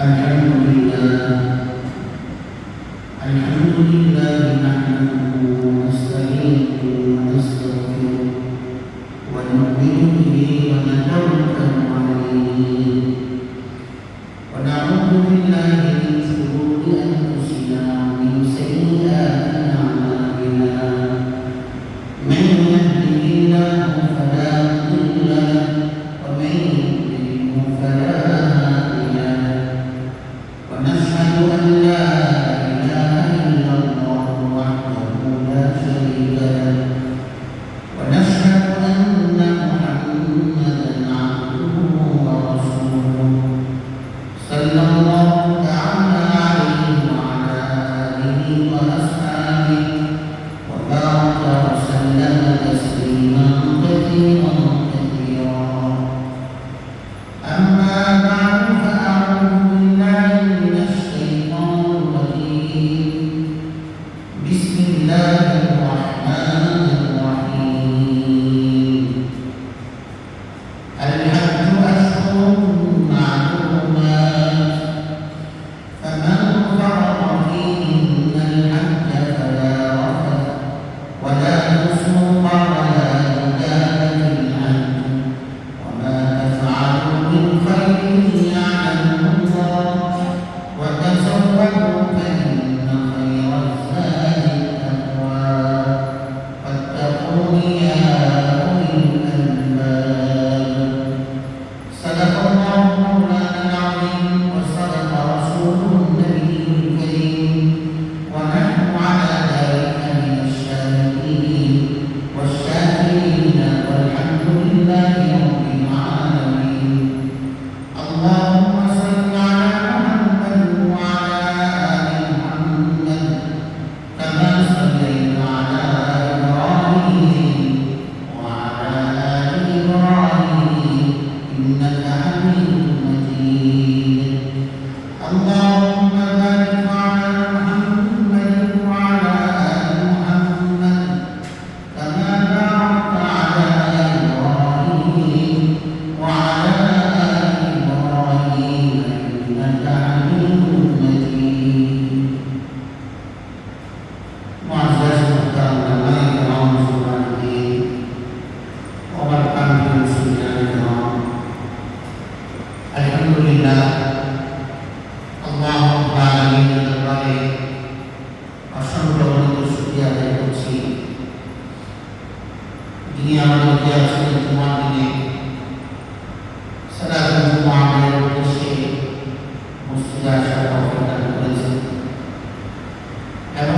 الحمد لله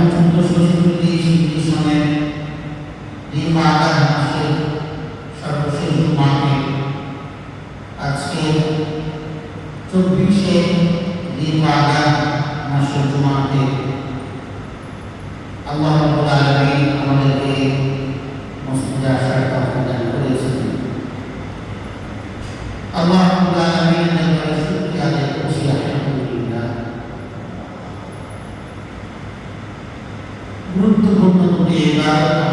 রামচন্দ্র সরস্বতী হিন্দু শোনেন মাঠে আজকে চব্বিশে কিংবা আকাশ মাসের জমাতে। আল্লাহ Obrigado.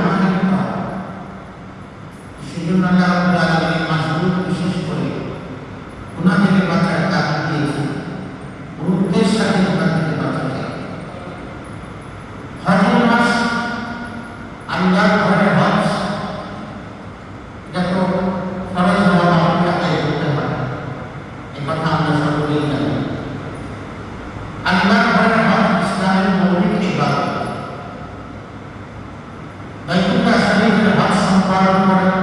ধারণ করেন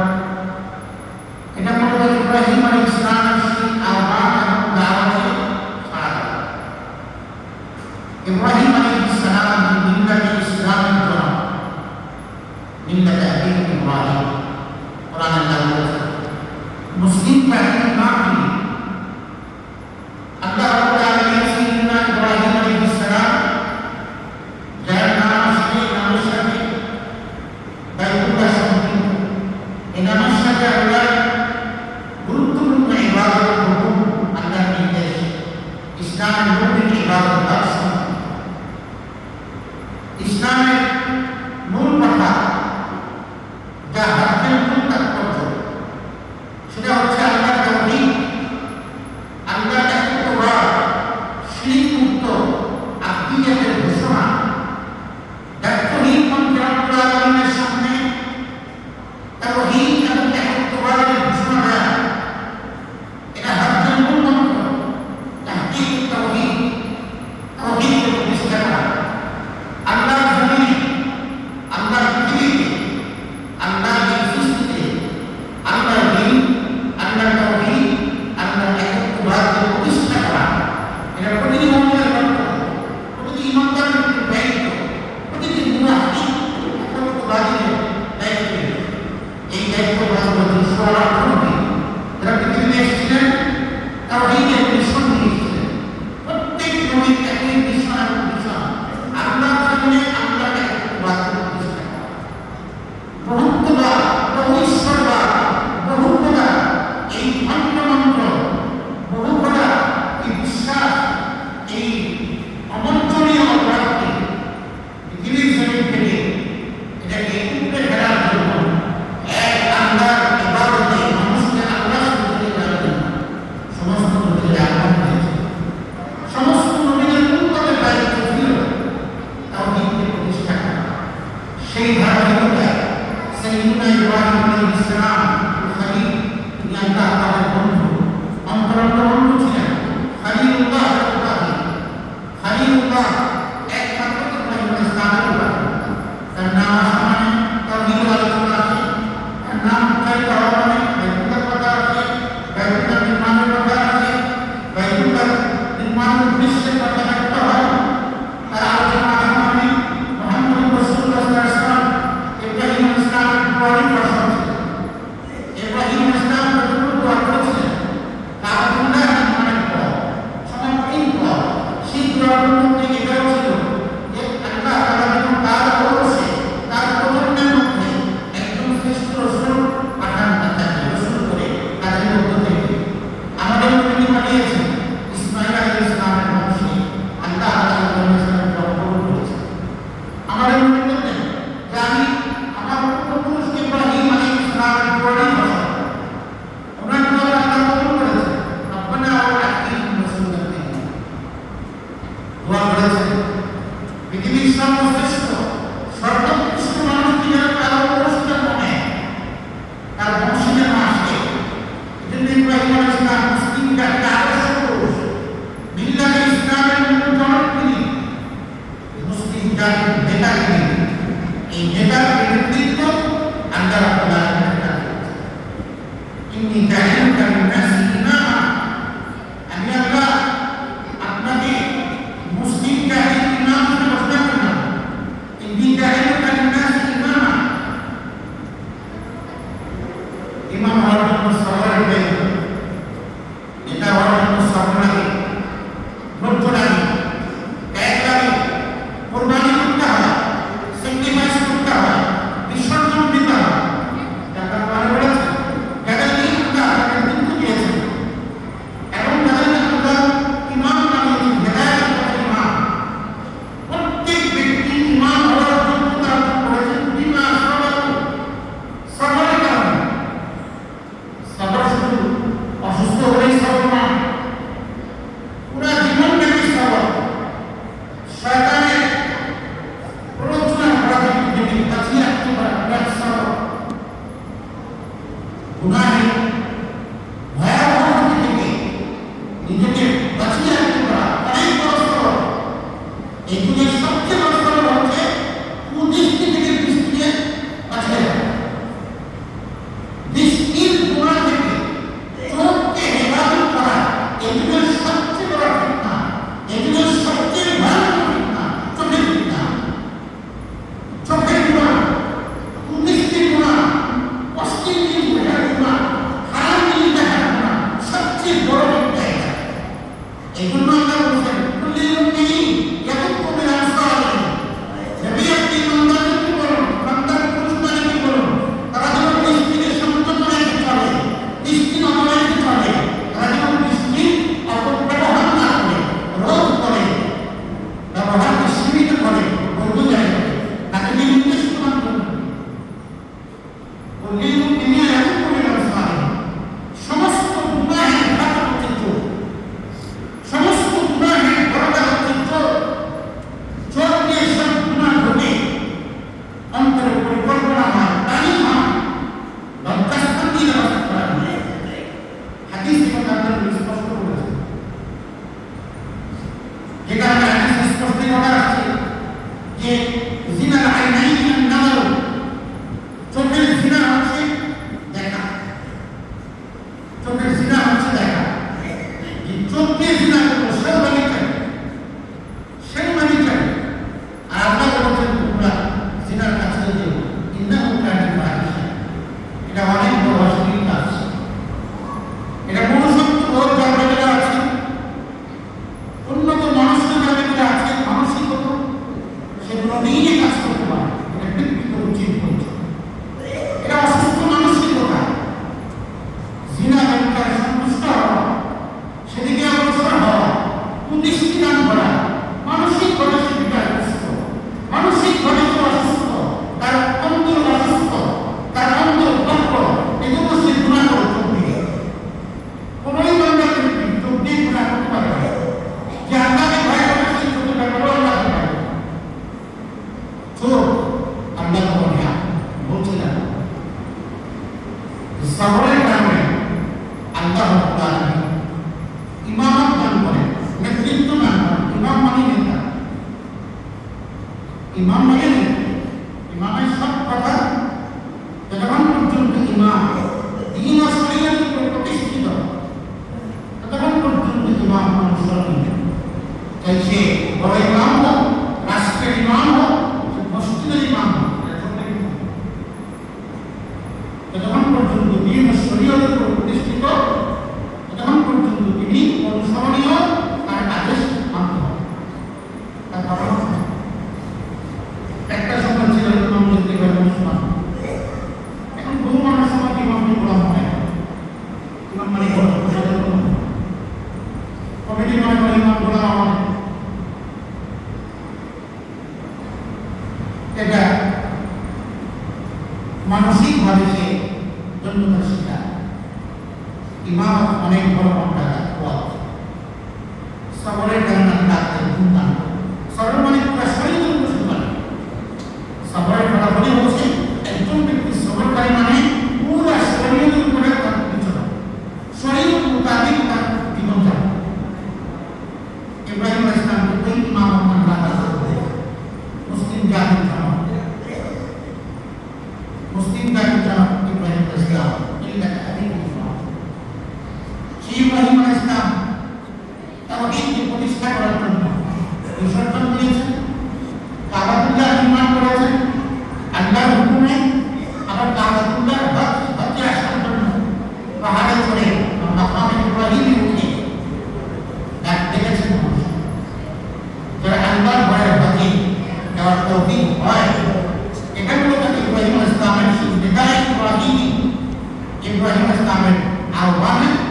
Islamic سيدنا إبراهيم عليه السلام خليل الله تعالى বন্ধু অন্তরঙ্গ বন্ধু ছিলেন। খলিলুল্লাহ ইব্রাহিম খলিলুল্লাহ একমাত্র ইব্রাহিম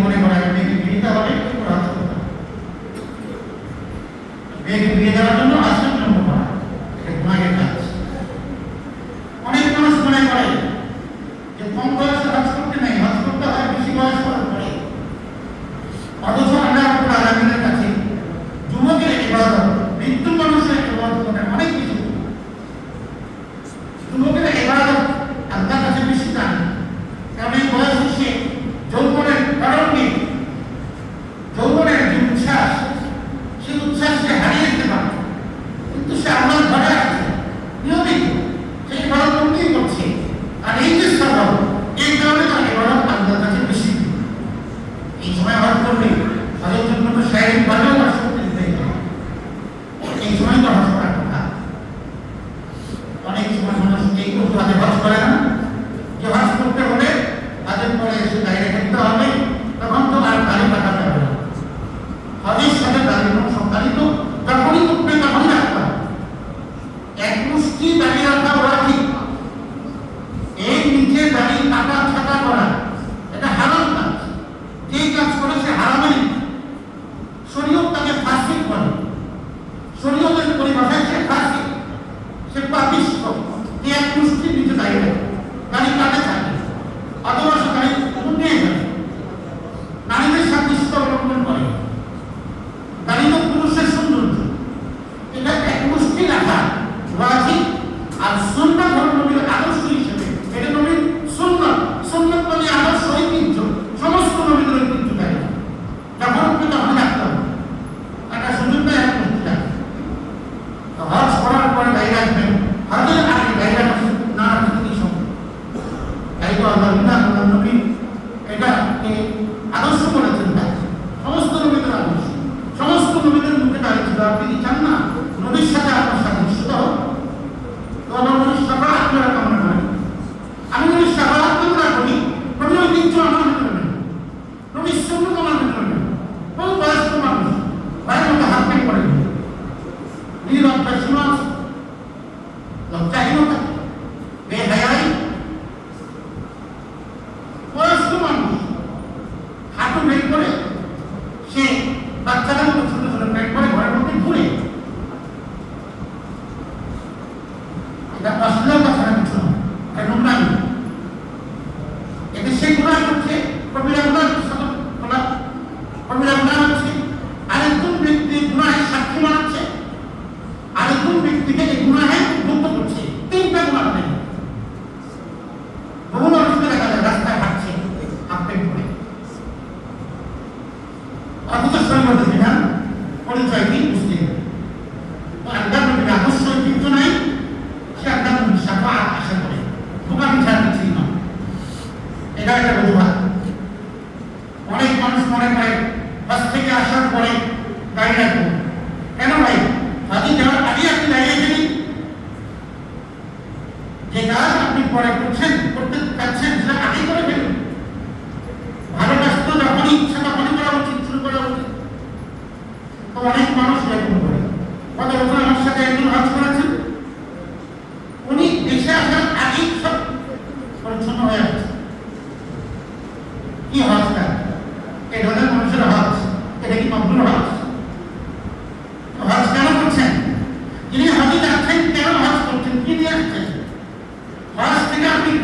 মনে করা মেয়েকে বিয়ে দেওয়া একটু রাস্তা মেয়েকে বিয়ে দেওয়ার জন্য আজ continuar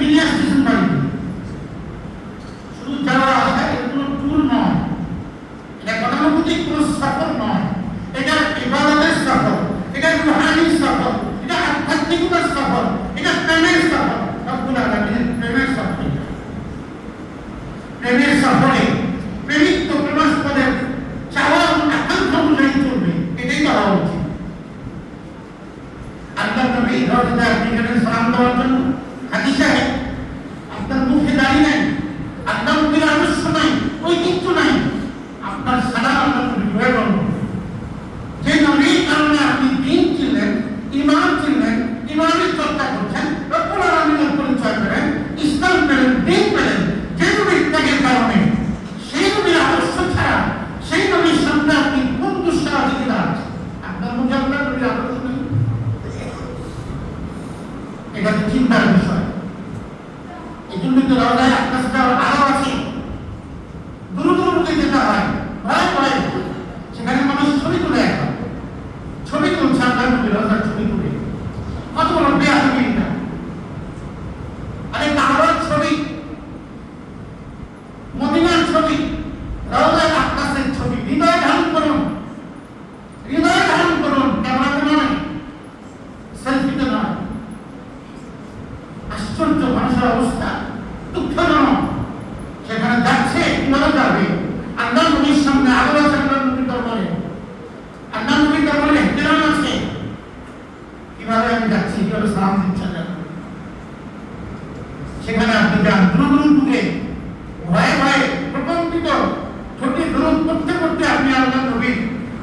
নিয়ে আসতেছেন বাড়িতে শুধু যারা আসে এগুলো টুল নয়। এটা গণানুভূতিক কোনো সফর নয়। এটা ইবাদতের সফর এটা রুহানির সফর প্রেমের সফর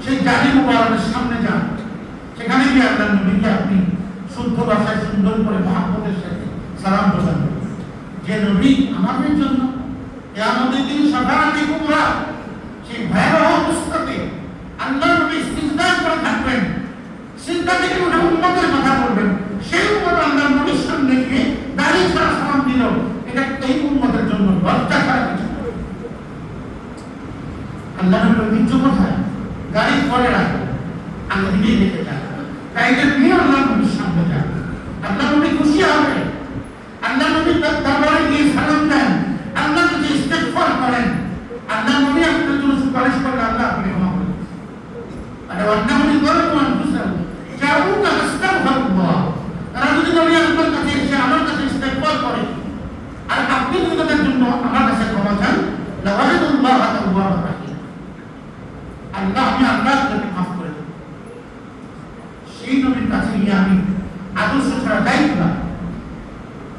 সেই জালি মুবারকের সামনে যান। সেখানে গিয়ে আল্লাহ নবীকে আপনি শুদ্ধ ভাষায় সুন্দর করে মহাপতের সাথে সালাম। যে নবী আমাদের জন্য সাধারণত কুমরা সেই ভয়াবহ অবস্থাতে আল্লাহ নবী সিজদা করে থাকবেন সিজদা থেকে উঠে উম্মতের কথা বলবেন সেই উম্মত আল্লাহ নবীর সামনে গিয়ে দাঁড়িয়ে ছাড়া সালাম দিল এটা এই উম্মতের জন্য লজ্জা ছাড়া কিছু না। আল্লাহ নবীর ঐতিহ্য কোথায় গাড়ি পরে রাখো আল্লাহ দিকে রেখে যান গাড়িটা নিয়ে আল্লাহ নবীর সামনে যান আল্লাহ নবী খুশি হবে। আল্লাহ নবী তার দরবারে গিয়ে সালাম দেন। আল্লাহ নবী ইস্তেগফার করেন। আল্লাহ নবী আপনার জন্য সুপারিশ করেন আল্লাহ আপনি ক্ষমা করেন আরে আল্লাহ নবী করেন তোমার খুশাল জাউক আস্তাগফিরুল্লাহ। তারা যদি নবী আপনার কাছে এসে আমার কাছে ইস্তেগফার করে। আর আপনি যদি তাদের জন্য আমার কাছে ক্ষমা চান রাহিম আল্লাহ আমি আল্লাহ তাকে মাফ করে দেব। সেই নবীর কাছে গিয়ে আমি আদর্শ ছাড়া যাই না।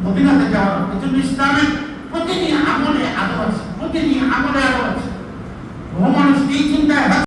মদিনাতে যাওয়ার এজন্য ইসলামের প্রতিদিন আমলে আদর আছে প্রতিটি আমলে আদর আছে ও মানুষ এই চিন্তায়